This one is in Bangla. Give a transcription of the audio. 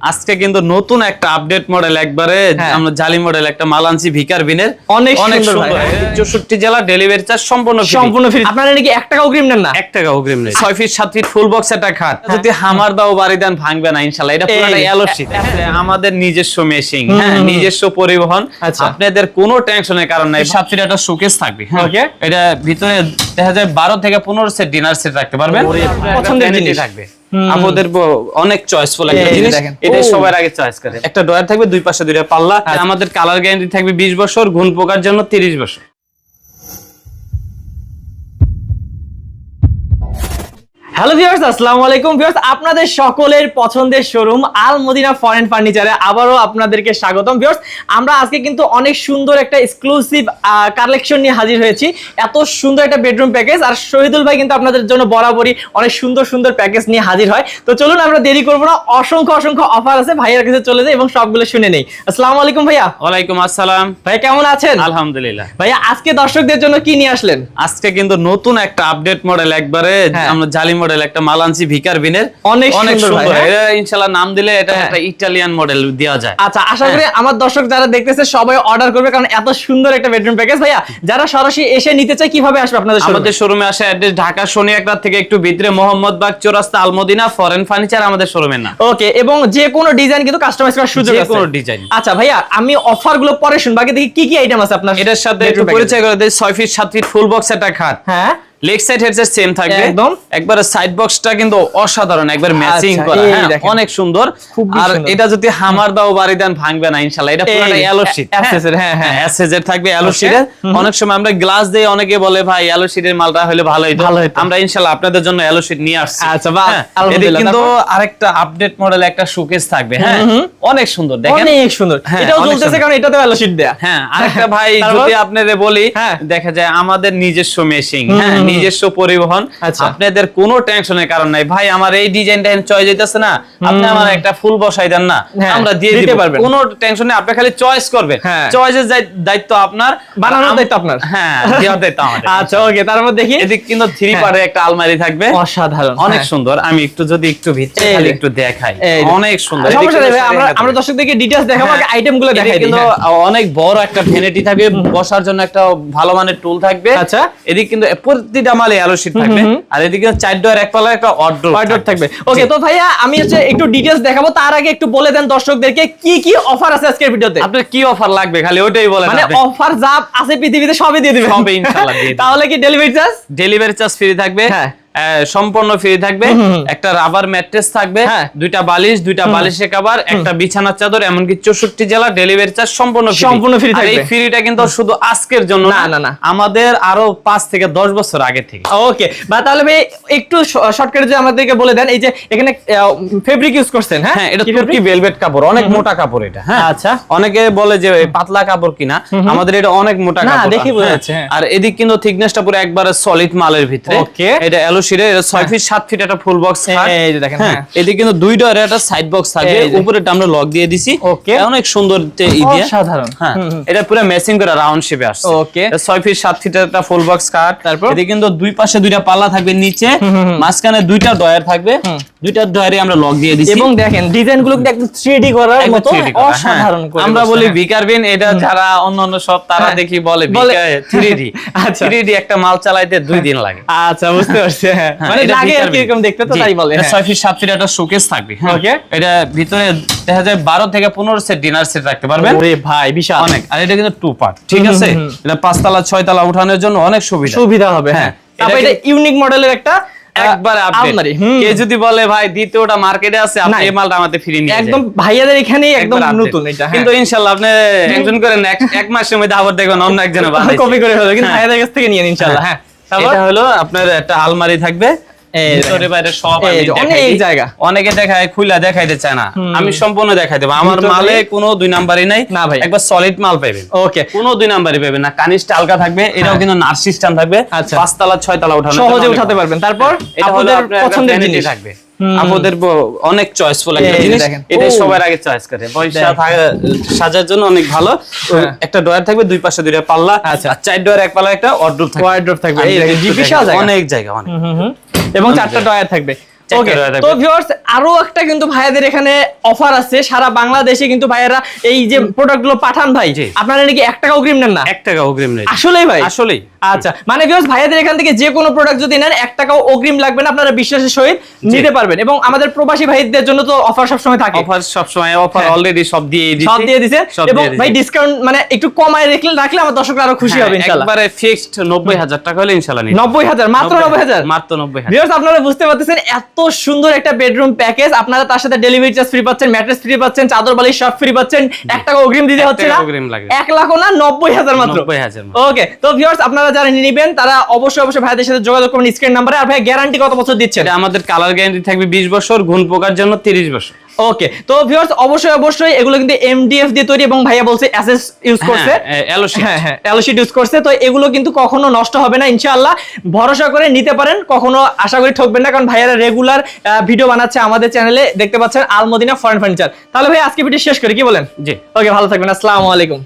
আজকে কিন্তু নতুন একটা আপডেট মডেল একবারে হ্যাঁ। আমরা জালি মডেল একটা মাল আনছি ভিকার বিনের অনেক অনেক সুন্দর চৌষট্টি জেলা ডেলিভারি চার্জ সম্পূর্ণ সম্পূর্ণ ফ্রি আপনারা নাকি এক টাকা অগ্রিম নেন না? এক টাকা অগ্রিম নেই। ছয় ফিট সাত ফিট ফুল বক্স একটা খাট। যদি হামার দাও বাড়ি দেন ভাঙবে না ইনশাল্লাহ। এটা পুরোটা এলসি আমাদের নিজস্ব মেশিং হ্যাঁ। নিজস্ব পরিবহন। আচ্ছা। আপনাদের কোনো টেনশনের কারণ নাই। সাত ফিট একটা শোকেস থাকবে হ্যাঁ। এটা ভিতরে দেখা যায় বারো থেকে পনেরো সেট ডিনার সেট রাখতে পারবেন। পছন্দের জিনিস। থাকবে। আমাদের অনেক চয়েসফুল একটা জিনিস দেখেন। এটা সবার আগে চয়েস করে। একটা ডয়ার থাকবে দুই পাশে দুইটা পাল্লা। আমাদের কালার গ্যারান্টি থাকবে বিশ বছর ঘুণ পোকার জন্য তিরিশ বছর। হ্যালো ভিউয়ার্স আসসালামু আলাইকুম। ভিউয়ার্স আপনাদের সকলের পছন্দের শোরুম আল মদিনা ফরেন ফার্নিচারে আবারও আপনাদেরকে স্বাগতম। ভিউয়ার্স আমরা আজকে কিন্তু অনেক সুন্দর একটা এক্সক্লুসিভ কালেকশন নিয়ে হাজির হয়েছি। এত সুন্দর একটা বেডরুম প্যাকেজ আর শহীদুল ভাই কিন্তু আপনাদের জন্য বরাবরই অনেক সুন্দর সুন্দর প্যাকেজ নিয়ে হাজির হয়। তো চলুন আমরা দেরি করব না। অসংখ্য অসংখ্য অফার আছে। ভাইয়ের কাছে চলে যাই এবং সবগুলো শুনে নেই। আসসালামু আলাইকুম ভাইয়া। ওয়ালাইকুম আসসালাম। ভাই কেমন আছেন? আলহামদুলিল্লাহ। ভাইয়া আজকে দর্শকদের জন্য কি নিয়ে আসলেন? আজকে কিন্তু নতুন একটা আপডেট মডেল একবারে। হ্যাঁ। আমরা জালি মডেল একটা মাল আনছি ভিকার বিনের। অনেক সুন্দর ভাই, হ্যাঁ? এটা ইনশাআল্লাহ নাম দিলে এটা হ্যাঁ। একটা ইটালিয়ান মডেল দেওয়া যায়। আচ্ছা আশা করি আমার দর্শক যারা দেখতেছে সবাই অর্ডার করবে কারণ এত সুন্দর একটা বেডরুম প্যাকেজ ভাইয়া যারা সরাসরি এসে নিতে চায় কীভাবে আসবে আপনাদের আমাদের শোরুমে আসে অ্যাড্রেস ঢাকা শনি একটা থেকে একটু ভিতরে মোহাম্মদবাগ চৌরাস্তা আলমদিনা ফরেন ফার্নিচার আমাদের শোরুমের নাম ওকে এবং যে কোনো ডিজাইন কিন্তু কাস্টমাইজ করার সুযোগ যে আছে। কোনো ডিজাইন আচ্ছা ভাইয়া আমি অফারগুলো পরে শুনব। আগে দেখি কি কি আইটেম আছে আপনার এটার সাথে একটু পরিচয় করে দেয় ছয় ফিট সাত ফিট ফুল বক্স একটা খাট। হ্যাঁ? লেগ সাইড হেডসেট সেম থাকবে। একদম। একবারে সাইড বক্সটা কিন্তু অসাধারণ একবার ম্যাচিং আচ্ছা, করা। হ্যাঁ, অনেক সুন্দর। আর এটা যদি হামার দাও বাড়ি দেন ভাঙবে না ইনশাআল্লাহ। এটা পুরোটা এলো শীট SS হ্যাঁ, হ্যাঁ। এসএস এর থাকবে এলো. শীটের অনেক সময় আমরা গ্লাস দিয়ে অনেকে বলে ভাই এলো শীটের মালটা হলে ভালো হইতো। আমরা ইনশাআল্লাহ আপনাদের জন্য এলো শীট নিয়ে আসছি। আচ্ছা, বাহ, হ্যাঁ, আলহামদুলিল্লাহ, কিন্তু আরেকটা আপডেট মডেল একটা শোকেস থাকবে। হ্যাঁ। অনেক সুন্দর দেখেন। অনেক সুন্দর। হ্যাঁ, এটাও চলতেছে কারণ এটাতে ভালো শীট দেয়া। হ্যাঁ আরেকটা ভাই যদি আপনাদের বলি হ্যাঁ। দেখা যায় আমাদের নিজস্ব মেশিং হ্যাঁ। নিজস্ব পরিবহন আচ্ছা। আপনাদের কোনো টেনশনের কারণ নাই। ভাই আমার এই ডিজাইনটা চয়েস যেতেছে না। আপনি আমার একটা ফুল বসাই দেন না। হ্যাঁ, আমরা দিয়ে দিতে দিব। পারবেন। কোনো টেনশন আপনি খালি চয়েস করবেন। হ্যাঁ। চয়েসের দায়িত্ব আপনার। বানানোর দায়িত্ব আপনার। হ্যাঁ দেওয়ার দায়িত্ব আমাদের। আচ্ছা ওকে তারপর দেখি। এদিক কিন্তু থ্রি হ্যাঁ। পারে একটা আলমারি থাকবে। অসাধারণ অনেক হ্যাঁ। সুন্দর। আমি একটু যদি একটু ভিতরে খালি একটু দেখাই। অনেক সুন্দর। কিন্তু আমরা আমরা রাখা দর্শকদেরকে ডিটেইলস দেখাবো আগে হ্যাঁ। আইটেমগুলো দেখাই কিন্তু হ্যাঁ। অনেক বড় একটা ভ্যানিটি থাকবে। বসার জন্য একটা ভালো মানের টুল থাকবে। আচ্ছা। এদিক কিন্তু প্রতিটা মালে শীট থাকবে। আর এদিকে চার ডোর এক পাল্লা একটা অর্ডার থাকবে। ওকে তো ভাইয়া আমি হচ্ছে একটু ডিটেইলস দেখাবো তার আগে একটু বলে দেন দর্শকদেরকে কি কি অফার আছে আজকের ভিডিওতে? আপনার কি অফার লাগবে? খালি ওইটাই বলেন মানে অফার যা আছে পৃথিবীতে সবই দিয়ে দিবেন। সবই ইনশাআল্লাহ দিয়ে দিবেন। তাহলে কি delivery charge delivery charge free থাকবে। হ্যাঁ। সম্পূর্ণ ফ্রি থাকবে। একটা রাবার ম্যাট্রেস থাকবে হ্যাঁ। দুইটা বালিশ দুইটা বালিশের কভার একটা বিছানার চাদর এমনকি চৌষট্টি জেলা ডেলিভারি চার্জ সম্পূর্ণ সম্পূর্ণ free আর এই ফ্রিটা কিন্তু শুধু আজকের জন্য না, না, না। আমাদের আরও পাঁচ থেকে দশ বছর আগে থেকে ওকে বা তাহলে ভাই একটু শর্টকাটে যে আমাদেরকে বলে দেন এই যে এখানে ফেব্রিক ইউজ করছেন হ্যাঁ হ্যাঁ এটা তুর্কি ভেলভেট কাপড় অনেক মোটা কাপড় এটা হ্যাঁ আচ্ছা। অনেকে বলে যে পাতলা কাপড় কিনা আমাদের এটা অনেক মোটা কাপড় বোঝা হ্যাঁ। যাচ্ছে। আর এদিক কিন্তু থিকনেসটা পুরো একবারে সলিড মালের ভিতরে Okay. এটা এলোশিরে এটা 6 ফিট 7 ফিট একটা ফুল বক্স এই যে দেখেন, হ্যাঁ। এদিক কিন্তু দুই ডোরে একটা সাইড বক্স থাকবে এই আমরা লক দিয়ে দিছি Okay. অনেক সুন্দর ই দিয়ে অসাধারণ। হ্যাঁ হুম, হুম। এটা পুরো ম্যাচিং করে রাউন্ড শেপে আসছে Okay. 6 ফিট 7 ফিটের একটা ফুল বক্স কাট তারপর? এদিকে কিন্তু দুই পাশে দুইটা পাল্লা থাকবে নিচে মাঝখানে দুইটা ডয়ার থাকবে দুইটা ডয়ারে আমরা লক দিয়ে দিছি এবং দেখেন ডিজাইনগুলো কিন্তু একদম 3D করার মতো 3D করা, হ্যাঁ। অসাধারণ করে আমরা বলি হ্যাঁ। বিকারবিন এটা যারা অন্য অন্য সব তারা। দেখি বলে বলে- আচ্ছা। একটা মাল চালাইতে দুই দিন লাগে আচ্ছা বুঝতে পারছি হ্যাঁ হ্যাঁ, মানে লাগে আর কি এরকম দেখতে তো তাই বলে এটা হ্যাঁ। ছয় ফিট সাত ফিট একটা শোকেস থাকবে হ্যাঁ। Okay. এটা ভিতরে দেখা যায় বারো থেকে পনেরো সেট ডিনার সেট রাখতে পারবেন ওরে ভাই বিশাল অনেক আর এটা কিন্তু টু পার্ট ঠিক আছে এটা পাঁচতলা ছয়তলা উঠানোর জন্য অনেক সুবিধা সুবিধা হবে হ্যাঁ। হ্যাঁ তারপর এটা এটা ইউনিক মডেলের একটা একবার আপডেট। কে যদি বলে ভাই দ্বিতীয়টা মার্কেটে আছে আপনি এই মালটা আমাদের ফ্রি নিয়ে একদম। ভাইয়াদের এখানেই একদম নতুন এটা হ্যাঁ। কিন্তু ইনশাল্লাহ আপনি একজন করেন এক- মাসের মধ্যে আবার দেখবেন অন্য একজনে। কপি করে ফেলবে কিন্তু হ্যাঁ। ভাইয়াদের কাছ থেকে নিয়ে নিন ইনশাআল্লাহ হ্যাঁ এটা হলো আপনার একটা আলমারি থাকবে। আমি অনেক জায়গা। অনেকে দেখায় খুলা দেখাইতে চায় না। আমি সম্পূর্ণ দেখাই দেবো। আমার মালে কোনো দুই নাম্বারই নাই। না ভাই। একবার সলিড মাল পাবেন ওকে কোনো দুই নাম্বারই পাবেন না। কানিসটা হালকা থাকবে। এটাও কিন্তু থাকবে। আচ্ছা। পাঁচতলা ছয়তলা উঠানো সহজে উঠাতে পারবেন। তারপর এটা হলো আপনার পছন্দের জিনিস। থাকবে। আমাদের অনেক চয়েসফুল একটা জিনিস। এটাই সবার আগে চয়েস করে। পয়সা। সাজার জন্য অনেক ভালো। হ্যাঁ। একটা ডয়ার থাকবে দুই পাশে দুইটা পাল্লা। আচ্ছা। আর চার ডয়ার এক পাল্লা একটা অর্ডার থাকবে। Wardrobe থাকবে। অনেক জায়গা অনেক। এবং চারটা ডয়ার থাকবে। তো ভিউয়ার্স আরও একটা কিন্তু ভাইয়াদের এখানে অফার আছে। সারা বাংলাদেশে কিন্তু ভাইয়ারা এই যে প্রোডাক্টগুলো পাঠান ভাই আপনারা নাকি এক টাকা অগ্রিম নেন না? এক টাকা অগ্রিম নেই। আসলেই ভাই? আসলেই। আচ্ছা মানে ভিউয়ার্স ভাইয়াদের এখান থেকে যে কোনো প্রোডাক্ট যদি নেন এক টাকাও অগ্রিম লাগবে না আপনারা বিশ্বাসের সহিত নিতে পারবেন। এবং আমাদের প্রবাসী ভাইদের জন্য তো অফার সবসময় থাকে। অফার সবসময় অফার হ্যাঁ। অলরেডি সব দিয়ে সব দিয়ে দিছে। এবং ভাই ডিসকাউন্ট মানে একটু কমায় রাখলে রাখলে আমার দর্শকরা আরও খুশি হবে হ্যাঁ, ইনশাআল্লাহ। একবারে ফিক্সড নব্বই হাজার টাকা হলে নিন নব্বই হাজার মাত্র নব্বই হাজার? মাত্র নব্বই হাজার। ভিউয়ার্স আপনারা বুঝতে পারতেছেন এত সুন্দর একটা বেডরুম প্যাকেজ আপনারা তার সাথে ডেলিভারি চার্জ ফ্রি পাচ্ছেন ম্যাট্রেস ফ্রি পাচ্ছেন চাদর বালি সব ফ্রি পাচ্ছেন। এক টাকা অগ্রিম দিতে হচ্ছে না। এক লাখ না নব্বই হাজার মাত্র। ওকে তো ভিউয়ার্স আপনারা যারা নিবেন তারা অবশ্যই অবশ্যই ভাইদের সাথে যোগাযোগ করবেন স্ক্রিন নাম্বারে আর ভাই গ্যারান্টি কত বছর দিচ্ছে আমাদের কালার গ্যারান্টি থাকবে বিশ বছর ঘুণ পোকার জন্য তিরিশ বছর। ওকে তো ভিউয়ার্স অবশ্যই অবশ্যই এগুলো কিন্তু এমডিএফ দিয়ে তৈরি এবং ভাইয়া বলছে এসএস ইউজ করছে। হ্যাঁ, এলোসি হ্যাঁ হ্যাঁ অ্যালোশিট ইউজ করছে। তো এগুলো কিন্তু কখনো নষ্ট হবে না ইনশাআল্লাহ। ভরসা করে নিতে পারেন কখনো আশা করি ঠকবেন না কারণ ভাইয়ারা রেগুলার ভিডিও বানাচ্ছে আমাদের চ্যানেলে দেখতে পাচ্ছেন আলমদিনা ফরেন ফার্নিচার তাহলে ভাই আজকে ভিডিও শেষ করি কি বলেন? জি। ওকে ভালো থাকবেন আসসালামু আলাইকুম।